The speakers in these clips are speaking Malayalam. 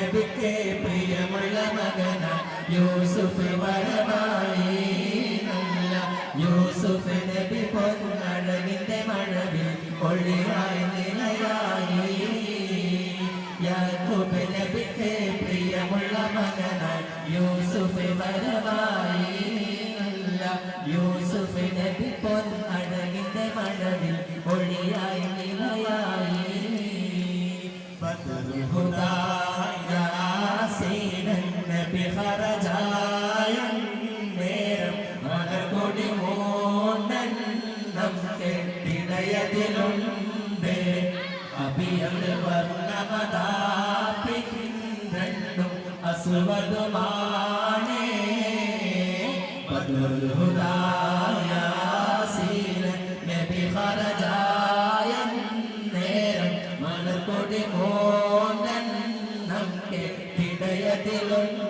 നബിക്ക് പ്രിയമുള്ള മകന യൂസുഫ് വരമായി നല്ല യൂസുഫ് നബി പൊന്നഴകിന്റെ മഴവിൽ ഒളിയായി നിലയായി. യാക്കൂബ് നബിക്ക് പ്രിയമുള്ള മകന യൂസുഫ് വരമായി നല്ല യൂസുഫ് നബി പൊന്നഴകിന്റെ മഴവിൽ ഒളിയായി നിലയായി. കെട്ടിടയതിലുണ്ട് അഭിയൽ വർണമതാപ്പിൻ രണ്ടും അസുവതുമാണേ നേരം മനക്കൊടി മൂന്നെണ്ണം കെട്ടിടയതിലുണ്ട്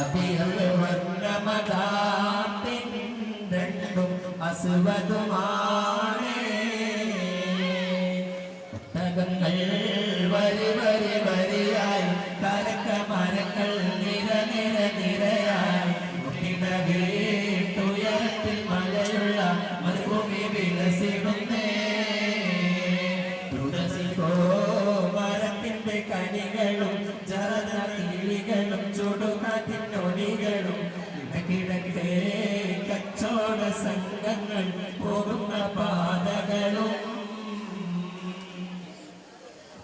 അഭിയൽ വർണമതാപ്പിൻ രണ്ടും അസുവതുമാണേ വരി വരി വരിയായി. തരക്ക മരങ്ങൾ നിര നിര നിരയായി. വീട്ടുയരത്തിൽ മഴയുള്ള മരുഭൂമി വികസിടുന്നേ. തുളസിക്കോ മരത്തിന്റെ കനികളും ജറന കിളികളും ചുടുകാറ്റിനൊടികളും കിടക്കേ കച്ചോട സംഘങ്ങൾ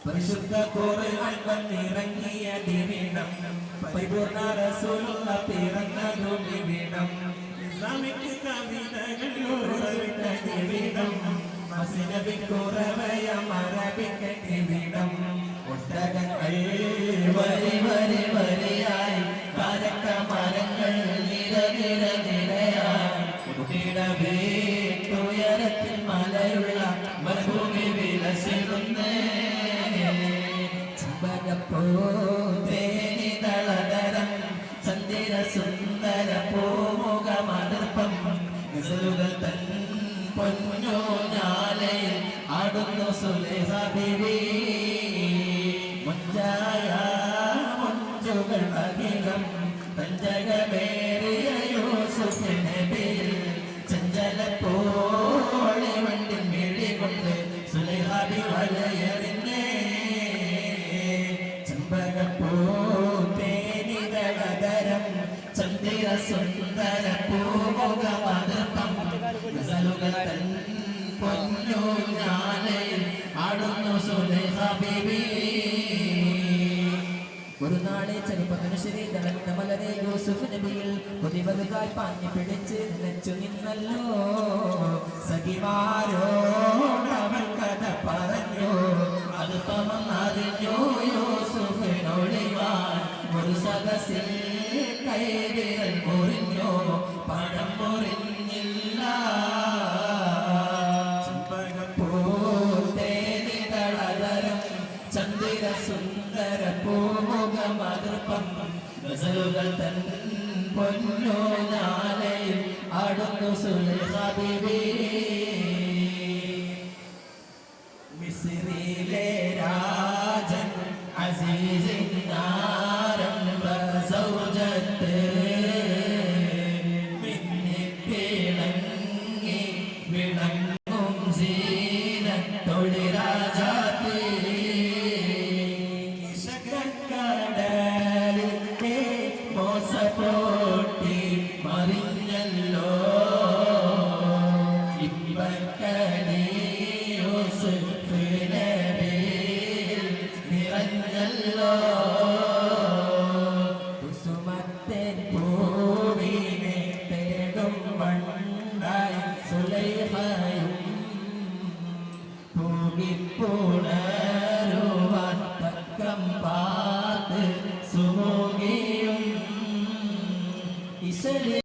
പരിശുദ്ധ ഖുർആൻ വന്നിറങ്ങിയ ദിനം പരിപൂർണ റസൂലുള്ള പിറന്നതു ദിനം ഇസ്ലാമിക് കവിതകൾ ഉറവിട്ട സുന്ദര പൂമുഖമതർപ്പം ഗസലുകൾ തൻ പൊന്നോ ഞാലയിൽ ആടുന്നു സുലേഹ ബിബി മുഞ്ചായ മുഞ്ചുകൾ അധികം തഞ്ചകമേറിയ സുന്ദര പൂമുഖമതർപ്പം ഗസലുകൾ തൻ പൊന്നു ഞാലയിൽ ആടുന്നു സുലൈഹാബിബി ഒരു നാളെ ശരി തിളങ്ങിന മലരെ യൂസുഫ് നബിയിൽ കൊതിവലുതായി പാഞ്ഞു പിടിച്ച് നിലച്ചു നിന്നല്ലോ സഖിമാരോടവൻ കഥ പറഞ്ഞു അത് അറിഞ്ഞു പൂമുഖമതൃപ്പം ഗസലുകൾ തൻ പൊന്നു നാലയിൽ അടുത്തു സുലഹബിബി മിസ്രിയിലെ രാജൻ അസീസിൻ നിറഞ്ഞല്ലോ കുസുമത്തേൻ പൂവിനെ തേടും വണ്ടായി സുലൈഹയും പൂകിപ്പൂണ